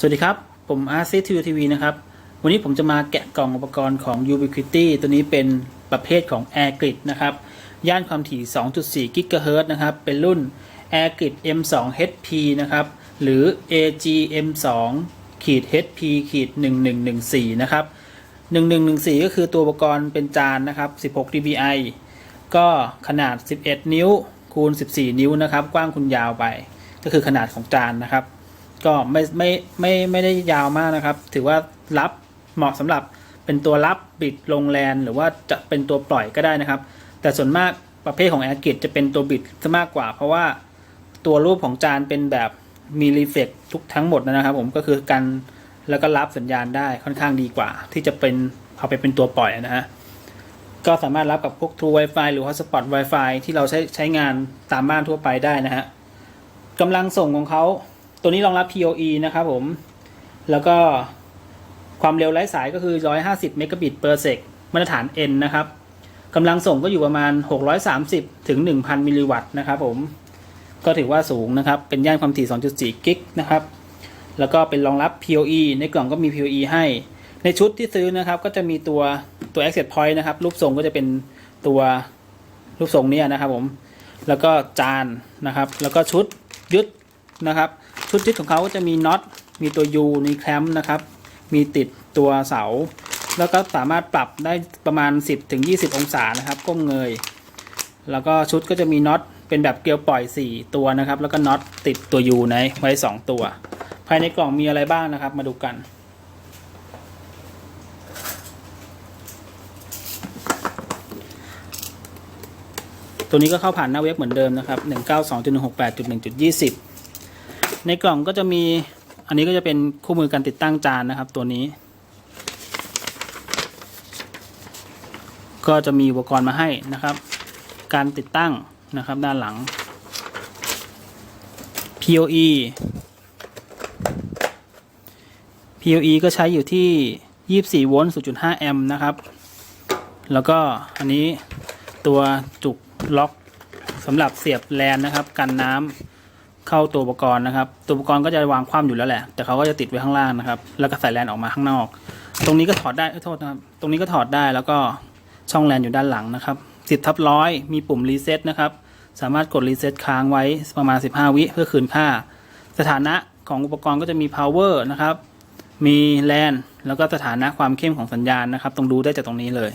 สวัสดีครับ ผมอาร์ซีทีวีทีวีนะครับ วันนี้ผมจะมาแกะกล่องอุปกรณ์ของ Ubiquiti ตัวนี้เป็นประเภทของ Air Grid นะครับ ย่านความถี่ 2.4 GHz นะครับ เป็นรุ่น Air Grid M2 HP นะครับ หรือ AGM2 ขีด HP ขีด 1114 นะครับ 1114 ก็คือตัวอุปกรณ์เป็นจานนะครับ 16 dpi ก็ขนาด 11 นิ้วคูณ 14 นิ้วนะครับ กว้างคูณยาวไป ก็คือขนาดของจานนะครับ ก็ไม่ไม่ไม่ไม่ได้ยาวมากนะครับ ถือว่ารับเหมาะสำหรับเป็นตัวรับบิดลงแลนหรือว่าจะเป็นตัวปล่อยก็ได้นะครับ แต่ส่วนมากประเภทของแอร์กิจะเป็นตัวบิดซะมากกว่า เพราะว่าตัวรูปของจานเป็นแบบมีรีเฟกทุกทั้งหมดนะครับ ผมก็คือกันแล้วก็รับสัญญาณได้ค่อนข้างดีกว่า ที่จะเป็นเอาไปเป็นตัวปล่อยนะฮะก็สามารถรับกับพวก True Wi-Fi หรือ Hotspot Wi-Fi ที่เราใช้ใช้งานตามบ้านทั่วไปได้นะฮะกำลังส่งของเขา ตัวนี้รองรับ PoE นะครับผม แล้วก็ความเร็วไร้สายก็คือ 150 เมกะบิต per sec มาตรฐาน N นะครับกำลังส่งก็อยู่ประมาณ 630 ถึง 1,000 มิลลิวัตต์นะครับผม ก็ถือว่าสูงนะครับ เป็นย่านความถี่ 2.4 กิกนะครับ แล้วก็เป็นรองรับ PoE ในกล่องก็มี PoE ให้ ในชุดที่ซื้อนะครับก็จะมีตัวตัว access point นะครับ รูปทรงก็จะเป็นตัวรูปทรงนี้นะครับผม แล้วก็จานนะครับ แล้วก็ชุดยึด นะครับ ชุดยึดของเขาก็จะมีน็อต มีตัว U มีแคมป์นะครับ มีติดตัวเสา แล้วก็สามารถปรับได้ประมาณ 10ถึง20องศานะครับก้มเงย แล้วก็ชุดก็จะมีน็อตเป็นแบบเกลียวปล่อย 4 ตัวนะครับ แล้วก็น็อตติดตัว U ในไว้ 2 ตัว ภายในกล่องมีอะไรบ้างนะครับ มาดูกันตัวนี้ก็เข้าผ่านหน้าเว็บเหมือนเดิมนะครับ 192.168.1.20 ในกล่องก็จะมีอันนี้ก็จะเป็นคู่มือการติดตั้งจานนะครับตัวนี้ ก็จะมีอุปกรณ์มาให้นะครับ การติดตั้งนะครับด้านหลัง PoE PoE ก็ใช้อยู่ที่ 24 โวลต์ 0.5 แอมป์นะครับ แล้วก็อันนี้ตัวจุกล็อกสำหรับเสียบแลนนะครับ กันน้ำ เข้าตัวอุปกรณ์นะครับ ตัวอุปกรณ์ก็จะวางคว่ำอยู่แล้วแหละ แต่เขาก็จะติดไว้ข้างล่างนะครับ แล้วก็ใส่แลนออกมาข้างนอก ตรงนี้ก็ถอดได้เอ้ยโทษนะครับ ตรงนี้ก็ถอดได้แล้วก็ช่องแลนอยู่ด้านหลังนะครับสิบทับร้อยมีปุ่มรีเซ็ตนะครับ สามารถกดรีเซ็ตค้างไว้ประมาณ 15 วิเพื่อคืนค่า สถานะของอุปกรณ์ก็จะมี power นะครับ มีแลนแล้วก็สถานะความเข้มของสัญญาณนะครับ ตรงดูได้จากตรงนี้เลย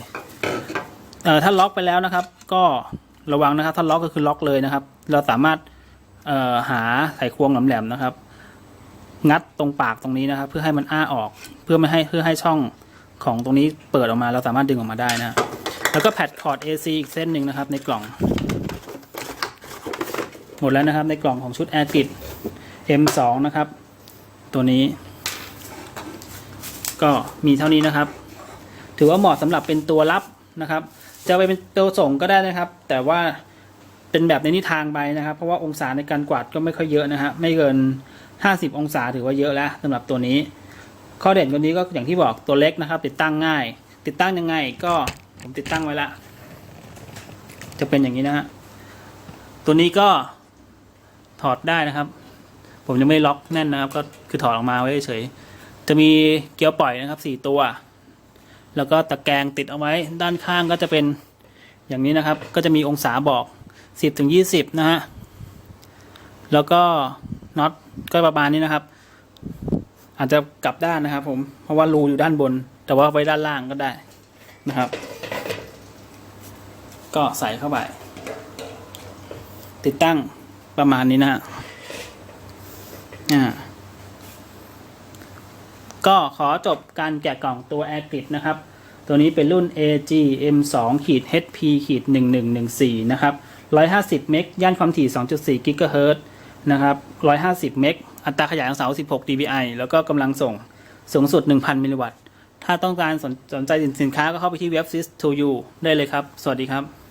เอ่อถ้าล็อกไปแล้วนะครับ ก็ระวังนะครับ ถ้าล็อกก็คือล็อกเลยนะครับ เราสามารถ หาไขควงแหลมๆนะครับ งัดตรงปากตรงนี้นะครับ เพื่อให้มันอ้าออก เพื่อไม่ให้เพื่อให้ช่องของตรงนี้เปิดออกมาเราสามารถดึงออกมาได้นะ แล้วก็แพดคอร์ด AC อีกเส้นหนึ่งนะครับ ในกล่อง หมดแล้วนะครับในกล่องของชุด Air Grid M2 นะครับ ตัวนี้ ก็มีเท่านี้นะครับ ถือว่าเหมาะสำหรับเป็นตัวรับนะครับ จะไปเป็นตัวส่งก็ได้นะครับ แต่ว่า เป็นแบบในนิทางไปนะครับ เพราะว่าองศาในการกวาดก็ไม่ค่อยเยอะนะฮะไม่เกิน 50 องศาถือว่าเยอะแล้วสำหรับตัวนี้ ข้อเด่นตัวนี้ก็อย่างที่บอกตัวเล็กนะครับ ติดตั้งง่าย ติดตั้งยังไงก็ผมติดตั้งไว้ละ จะเป็นอย่างนี้นะฮะตัวนี้ก็ถอดได้นะครับ ผมยังไม่ล็อกแน่นนะครับ ก็คือถอดออกมาไว้เฉยจะมีเกียวปล่อยนะครับสี่ตัว แล้วก็ตะแกรงติดเอาไว้ด้านข้างก็จะเป็นอย่างนี้นะครับ ก็จะมีองศาบอก 10ถึง20นะฮะ แล้วก็น็อตก็ประมาณนี้นะครับ อาจจะกลับด้านนะครับ ผมเพราะว่ารูอยู่ด้านบน แต่ว่าไว้ด้านล่างก็ได้นะครับ ก็ใส่เข้าไป ติดตั้งประมาณนี้นะฮะอ่าก็ขอจบการแกะกล่องตัว Air Grid นะครับ ตัวนี้เป็นรุ่น AGM2 ขีด HP ขีด1114 นะครับ 150 เมกย่านความถี่ 2.4 กิกะเฮิรตซ์นะครับ 150 เมกอัตราขยายของเสา 16 dBi แล้วก็กำลังส่งสูงสุด 1,000 มิลลิวัตต์ ถ้าต้องการสนสนใจสินค้าก็เข้าไปที่เว็บ sys2u ได้เลยครับ สวัสดีครับ